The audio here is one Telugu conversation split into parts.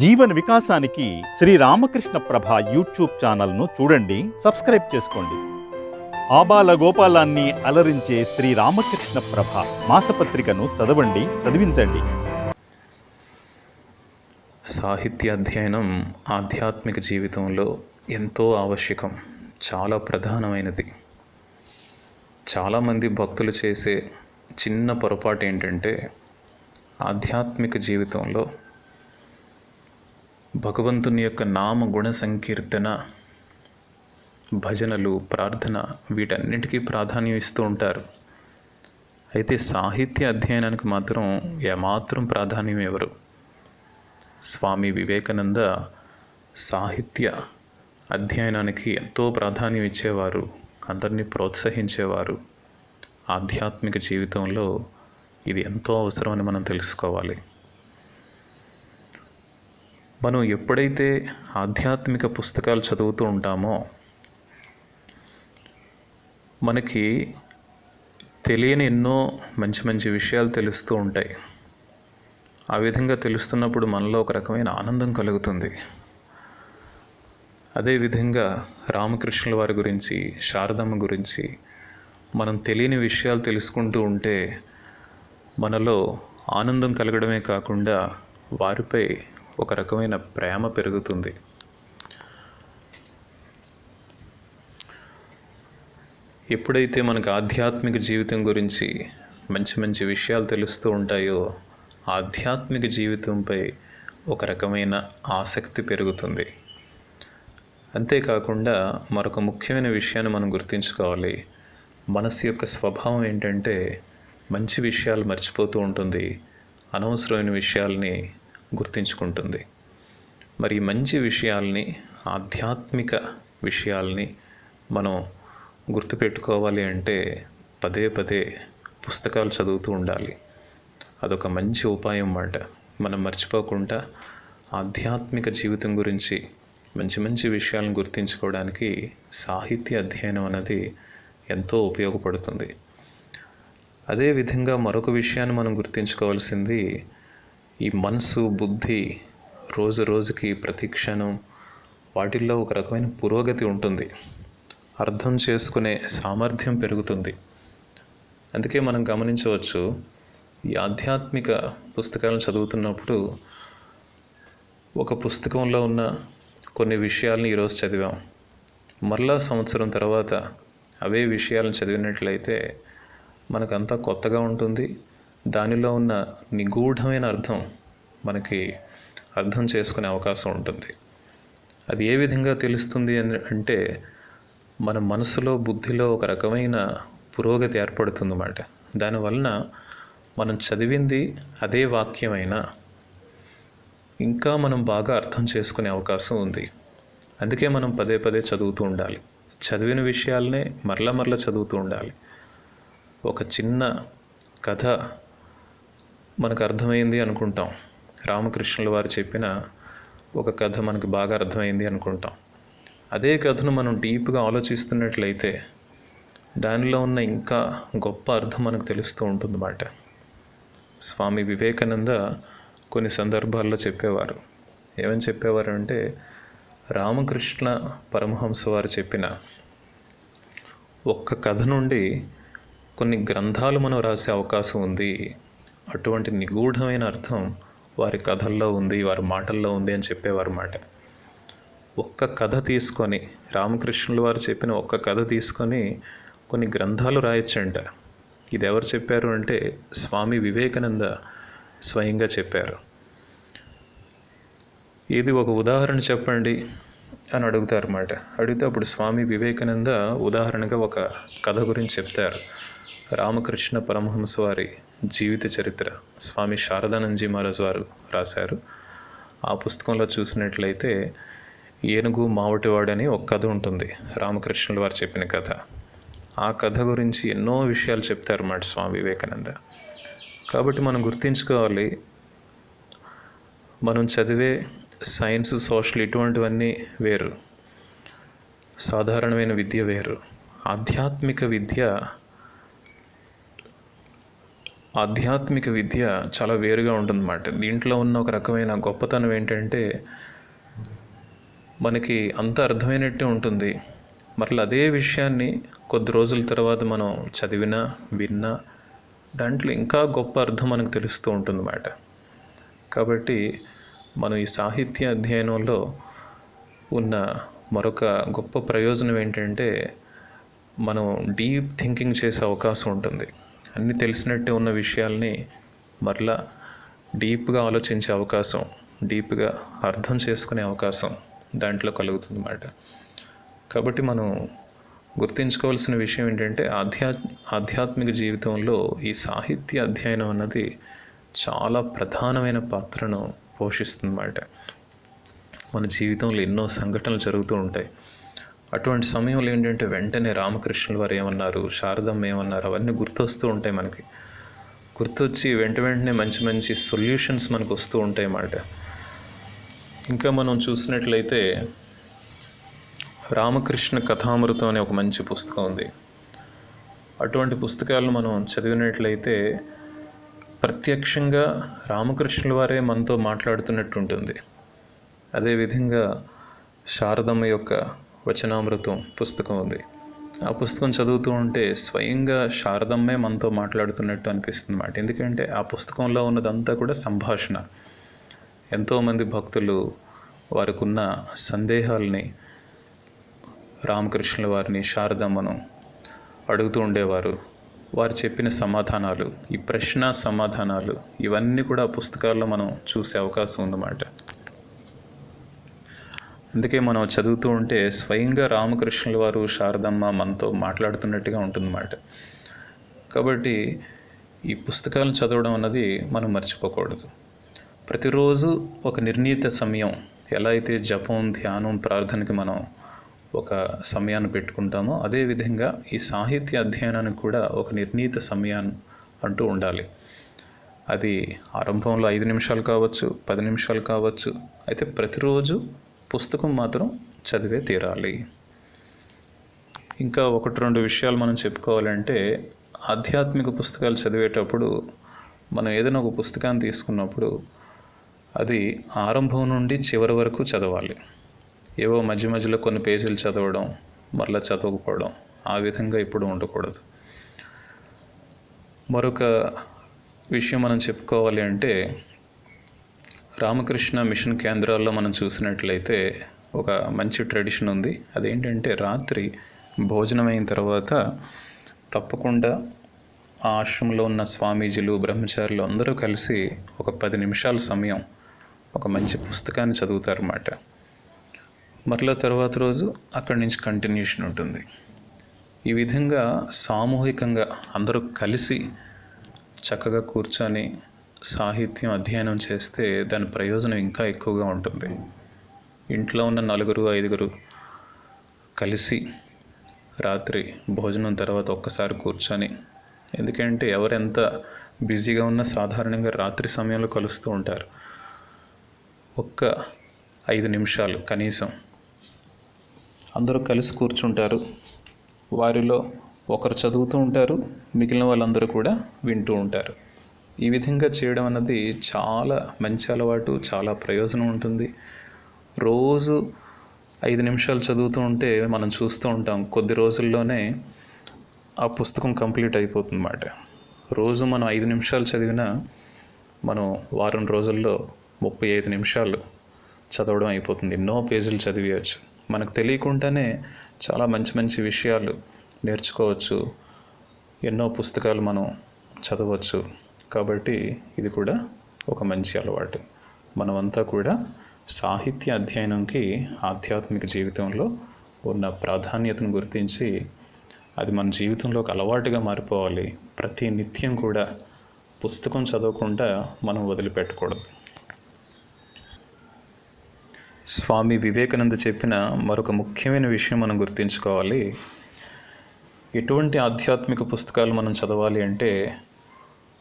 జీవన వికాసానికి శ్రీ రామకృష్ణ ప్రభ యూట్యూబ్ ఛానల్ను చూడండి సబ్స్క్రైబ్ చేసుకోండి. ఆబాల గోపాలాన్ని అలరించే శ్రీ రామకృష్ణ ప్రభ మాసపత్రికను చదవండి చదివించండి. సాహిత్య అధ్యయనం ఆధ్యాత్మిక జీవితంలో ఎంతో ఆవశ్యకం చాలా ప్రధానమైనది. చాలామంది భక్తులు చేసే చిన్న పొరపాటు ఏంటంటే ఆధ్యాత్మిక జీవితంలో భగవంతుని యొక్క నామ గుణ సంకీర్తన భజనలు ప్రార్థన వీటన్నిటికీ ప్రాధాన్యం ఇస్తూ ఉంటారు. అయితే సాహిత్య అధ్యయనానికి మాత్రం ఏమాత్రం ప్రాధాన్యం ఇవ్వరు. స్వామి వివేకానంద సాహిత్య అధ్యయనానికి ఎంతో ప్రాధాన్యం ఇచ్చేవారు అందరినీ ప్రోత్సహించేవారు. ఆధ్యాత్మిక జీవితంలో ఇది ఎంతో అవసరమని మనం తెలుసుకోవాలి. మనం ఎప్పుడైతే ఆధ్యాత్మిక పుస్తకాలు చదువుతూ ఉంటామో మనకి తెలియని ఎన్నో మంచి మంచి విషయాలు తెలుస్తూ ఉంటాయి. ఆ విధంగా తెలుస్తున్నప్పుడు మనలో ఒక రకమైన ఆనందం కలుగుతుంది. అదేవిధంగా రామకృష్ణుల వారి గురించి శారదమ్మ గురించి మనం తెలియని విషయాలు తెలుసుకుంటూ ఉంటే మనలో ఆనందం కలగడమే కాకుండా వారిపై ఒక రకమైన ప్రేమ పెరుగుతుంది. ఎప్పుడైతే మనకు ఆధ్యాత్మిక జీవితం గురించి మంచి మంచి విషయాలు తెలుస్తూ ఉంటాయో ఆధ్యాత్మిక జీవితంపై ఒక రకమైన ఆసక్తి పెరుగుతుంది. అంతేకాకుండా మరొక ముఖ్యమైన విషయాన్ని మనం గుర్తుంచుకోవాలి. మనసు యొక్క స్వభావం ఏంటంటే మంచి విషయాలు మర్చిపోతూ ఉంటుంది. అనవసరమైన విషయాల్ని గుర్తించుకుంటుంది. మరి మంచి విషయాల్ని ఆధ్యాత్మిక విషయాల్ని మనం గుర్తుపెట్టుకోవాలి అంటే పదే పదే పుస్తకాలు చదువుతూ ఉండాలి. అదొక మంచి ఉపాయం అన్నమాట. మనం మర్చిపోకుండా ఆధ్యాత్మిక జీవితం గురించి మంచి మంచి విషయాలను గుర్తించుకోవడానికి సాహిత్య అధ్యయనం అనేది ఎంతో ఉపయోగపడుతుంది. అదేవిధంగా మరొక విషయాన్ని మనం గుర్తించుకోవాల్సింది ఈ మనసు బుద్ధి రోజు రోజుకి ప్రతిక్షణం వాటిల్లో ఒక రకమైన పురోగతి ఉంటుంది. అర్థం చేసుకునే సామర్థ్యం పెరుగుతుంది. అందుకే మనం గమనించవచ్చు ఈ ఆధ్యాత్మిక పుస్తకాలను చదువుతున్నప్పుడు ఒక పుస్తకంలో ఉన్న కొన్ని విషయాల్ని ఈరోజు చదివాం. మరలా సంవత్సరం తర్వాత అవే విషయాలను చదివినట్లయితే మనకంతా కొత్తగా ఉంటుంది. దానిలో ఉన్న నిగూఢమైన అర్థం మనకి అర్థం చేసుకునే అవకాశం ఉంటుంది. అది ఏ విధంగా తెలుస్తుంది అని అంటే మన మనసులో బుద్ధిలో ఒక రకమైన పురోగతి ఏర్పడుతుందన్నమాట. దానివలన మనం చదివింది అదే వాక్యమైనా ఇంకా మనం బాగా అర్థం చేసుకునే అవకాశం ఉంది. అందుకే మనం పదే పదే చదువుతూ ఉండాలి. చదివిన విషయాలనే మరల మరల చదువుతూ ఉండాలి. ఒక చిన్న కథ మనకు అర్థమైంది అనుకుంటాం. రామకృష్ణుల వారు చెప్పిన ఒక కథ మనకు బాగా అర్థమైంది అనుకుంటాం. అదే కథను మనం డీప్గా ఆలోచిస్తున్నట్లయితే దానిలో ఉన్న ఇంకా గొప్ప అర్థం మనకు తెలుస్తూ ఉంటుందన్నమాట. స్వామి వివేకానంద కొన్ని సందర్భాల్లో చెప్పేవారు. ఏమని చెప్పేవారు అంటే రామకృష్ణ పరమహంస వారు చెప్పిన ఒక్క కథ నుండి కొన్ని గ్రంథాలు మనం రాసే అవకాశం ఉంది అటువంటి నిగూఢమైన అర్థం వారి కథల్లో ఉంది వారి మాటల్లో ఉంది అని చెప్పేవారు మాట. ఒక్క కథ తీసుకొని రామకృష్ణుల వారు చెప్పిన ఒక్క కథ తీసుకొని కొన్ని గ్రంథాలు రాయొచ్చంట. ఇది ఎవరు చెప్పారు అంటే స్వామి వివేకానంద స్వయంగా చెప్పారు. ఇది ఒక ఉదాహరణ చెప్పండి అని అడుగుతారు అన్నమాట అడిగితే అప్పుడు స్వామి వివేకానంద ఉదాహరణగా ఒక కథ గురించి చెప్తారు. రామకృష్ణ పరమహంస వారి జీవిత చరిత్ర. స్వామి శారదానందజీ మహారాజ్ వారు రాశారు. ఆ పుస్తకంలో చూసినట్లయితే ఏనుగు మావటివాడని ఒక కథ ఉంటుంది. రామకృష్ణుల వారు చెప్పిన కథ. ఆ కథ గురించి ఎన్నో విషయాలు చెప్తారు మాట స్వామి వివేకానంద. కాబట్టి మనం గుర్తుంచుకోవాలి మనం చదివే సైన్స్ సోషల్ ఇటువంటివన్నీ వేరు. సాధారణమైన విద్య వేరు. ఆధ్యాత్మిక విద్య ఆధ్యాత్మిక విద్య చాలా వేరుగా ఉంటుందన్నమాట. దీంట్లో ఉన్న ఒక రకమైన గొప్పతనం ఏంటంటే మనకి అంత అర్థమైనట్టే ఉంటుంది. మరలా అదే విషయాన్ని కొద్ది రోజుల తర్వాత మనం చదివినా విన్నా దాంట్లో ఇంకా గొప్ప అర్థం మనకు తెలుస్తూ ఉంటుందన్నమాట. కాబట్టి మనం ఈ సాహిత్య అధ్యయనంలో ఉన్న మరొక గొప్ప ప్రయోజనం ఏంటంటే మనం డీప్ థింకింగ్ చేసే అవకాశం ఉంటుంది. అన్నీ తెలిసినట్టే ఉన్న విషయాల్ని మరలా డీప్గా ఆలోచించే అవకాశం డీప్గా అర్థం చేసుకునే అవకాశం దాంట్లో కలుగుతుంది అన్నమాట. కాబట్టి మనం గుర్తుంచుకోవాల్సిన విషయం ఏంటంటే ఆధ్యా ఆధ్యాత్మిక జీవితంలో ఈ సాహిత్య అధ్యయనం అన్నది చాలా ప్రధానమైన పాత్రను పోషిస్తుందన్నమాట. మన జీవితంలో ఎన్నో సంఘటనలు జరుగుతూ ఉంటాయి. అటువంటి సమయంలో ఏంటంటే వెంటనే రామకృష్ణుల వారు ఏమన్నారు? శారదమ్మ ఏమన్నారు? అవన్నీ గుర్తొస్తూ ఉంటాయి మనకి. గుర్తొచ్చి వెంట వెంటనే మంచి మంచి సొల్యూషన్స్ మనకు వస్తూ ఉంటాయి అన్నమాట. ఇంకా మనం చూసినట్లయితే రామకృష్ణ కథామృతం అనే ఒక మంచి పుస్తకం ఉంది. అటువంటి పుస్తకాలను మనం చదివినట్లయితే ప్రత్యక్షంగా రామకృష్ణుల వారే మనతో మాట్లాడుతున్నట్టు ఉంటుంది. అదేవిధంగా శారదమ్మ యొక్క వచనామృతం పుస్తకం ఉంది ఆ పుస్తకం చదువుతూ ఉంటే స్వయంగా శారదమ్మే మనతో మాట్లాడుతున్నట్టు అనిపిస్తుంది అన్నమాట. ఎందుకంటే ఆ పుస్తకంలో ఉన్నదంతా కూడా సంభాషణ. ఎంతోమంది భక్తులు వారికున్న సందేహాలని సందేహాల్ని రామకృష్ణుల వారిని శారదమ్మను అడుగుతూ ఉండేవారు. వారు చెప్పిన సమాధానాలు ఈ ప్రశ్న సమాధానాలు ఇవన్నీ కూడా ఆ పుస్తకాల్లో మనం చూసే అవకాశం ఉందన్నమాట. అందుకే మనం చదువుతూ ఉంటే స్వయంగా రామకృష్ణుల వారు శారదమ్మ మనతో మాట్లాడుతున్నట్టుగా ఉంటుందన్నమాట. కాబట్టి ఈ పుస్తకాలను చదవడం అన్నది మనం మర్చిపోకూడదు. ప్రతిరోజు ఒక నిర్ణీత సమయం ఎలా అయితే జపం ధ్యానం ప్రార్థనకి మనం ఒక సమయాన్ని పెట్టుకుంటామో అదేవిధంగా ఈ సాహిత్య అధ్యయనానికి కూడా ఒక నిర్ణీత సమయాన్ని అంటూ ఉండాలి. అది ఆరంభంలో ఐదు నిమిషాలు కావచ్చు పది నిమిషాలు కావచ్చు అయితే ప్రతిరోజు పుస్తకం మాత్రం చదివే తీరాలి. ఇంకా ఒకటి రెండు విషయాలు మనం చెప్పుకోవాలంటే ఆధ్యాత్మిక పుస్తకాలు చదివేటప్పుడు మనం ఏదైనా ఒక పుస్తకాన్ని తీసుకున్నప్పుడు అది ఆరంభం నుండి చివరి వరకు చదవాలి. ఏవో మధ్య మధ్యలో కొన్ని పేజీలు చదవడం మరలా చదవకపోవడం ఆ విధంగా ఇప్పుడు ఉండకూడదు. మరొక విషయం మనం చెప్పుకోవాలి అంటే రామకృష్ణ మిషన్ కేంద్రాల్లో మనం చూసినట్లయితే ఒక మంచి ట్రెడిషన్ ఉంది. అదేంటంటే రాత్రి భోజనం అయిన తర్వాత తప్పకుండా ఆ ఆశ్రమంలో ఉన్న స్వామీజీలు బ్రహ్మచారులు అందరూ కలిసి ఒక పది నిమిషాల సమయం ఒక మంచి పుస్తకాన్ని చదువుతారన్నమాట. మరలా తర్వాత రోజు అక్కడి నుంచి కంటిన్యూషన్ ఉంటుంది. ఈ విధంగా సామూహికంగా అందరూ కలిసి చక్కగా కూర్చొని సాహిత్యం అధ్యయనం చేస్తే దాని ప్రయోజనం ఇంకా ఎక్కువగా ఉంటుంది. ఇంట్లో ఉన్న నలుగురు ఐదుగురు కలిసి రాత్రి భోజనం తర్వాత ఒక్కసారి కూర్చొని ఎందుకంటే ఎవరెంత బిజీగా ఉన్నా సాధారణంగా రాత్రి సమయంలో కలుస్తూ ఉంటారు. ఒక్క ఐదు నిమిషాలు కనీసం. అందరూ కలిసి కూర్చుంటారు. వారిలో ఒకరు చదువుతూ ఉంటారు. మిగిలిన వాళ్ళందరూ కూడా వింటూ ఉంటారు. ఈ విధంగా చేయడం అన్నది చాలా మంచి అలవాటు చాలా ప్రయోజనం ఉంటుంది. రోజు ఐదు నిమిషాలు చదువుతూ ఉంటే మనం చూస్తూ ఉంటాం కొద్ది రోజుల్లోనే ఆ పుస్తకం కంప్లీట్ అయిపోతుంది అన్నమాట రోజు మనం ఐదు నిమిషాలు చదివినా మనం వారం రోజుల్లో ముప్పై ఐదు నిమిషాలు చదవడం అయిపోతుంది. ఎన్నో పేజీలు చదివేయచ్చు. మనకు తెలియకుండానే చాలా మంచి మంచి విషయాలు నేర్చుకోవచ్చు. ఎన్నో పుస్తకాలు మనం చదవచ్చు. కాబట్టి ఇది కూడా ఒక మంచి అలవాటు. మనమంతా కూడా సాహిత్య అధ్యయనంకి ఆధ్యాత్మిక జీవితంలో ఉన్న ప్రాధాన్యతను గుర్తించి అది మన జీవితంలో ఒక అలవాటుగా మారిపోవాలి. ప్రతి నిత్యం కూడా పుస్తకం చదవకుండా మనం వదిలిపెట్టకూడదు. స్వామి వివేకానంద చెప్పిన మరొక ముఖ్యమైన విషయం మనం గుర్తుంచుకోవాలి. ఎటువంటి ఆధ్యాత్మిక పుస్తకాలు మనం చదవాలి అంటే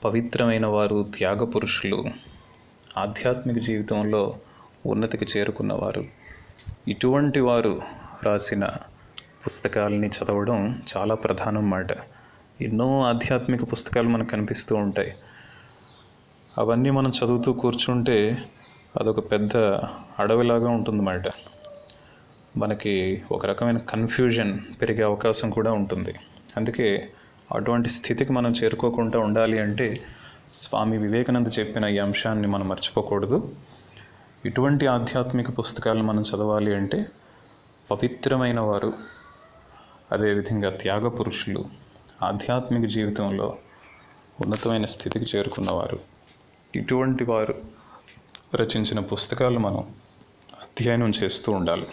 పవిత్రమైన వారు త్యాగ పురుషులు. ఆధ్యాత్మిక జీవితంలో ఉన్నతికి చేరుకున్నవారు. ఇటువంటి వారు రాసిన పుస్తకాలని చదవడం చాలా ప్రధానం మాట. ఎన్నో ఆధ్యాత్మిక పుస్తకాలు మనకు కనిపిస్తూ ఉంటాయి. అవన్నీ మనం చదువుతూ కూర్చుంటే అదొక పెద్ద అడవిలాగా ఉంటుందన్నమాట మనకి ఒక రకమైన కన్ఫ్యూజన్ పెరిగే అవకాశం కూడా ఉంటుంది. అందుకే అటువంటి స్థితికి మనం చేరుకోకుండా ఉండాలి అంటే స్వామి వివేకానంద చెప్పిన ఈ అంశాన్ని మనం మర్చిపోకూడదు. ఇటువంటి ఆధ్యాత్మిక పుస్తకాలు మనం చదవాలి అంటే పవిత్రమైన వారు అదేవిధంగా త్యాగ పురుషులు ఆధ్యాత్మిక జీవితంలో ఉన్నతమైన స్థితికి చేరుకున్నవారు. ఇటువంటి వారు రచించిన పుస్తకాలు మనం అధ్యయనం చేస్తూ ఉండాలి.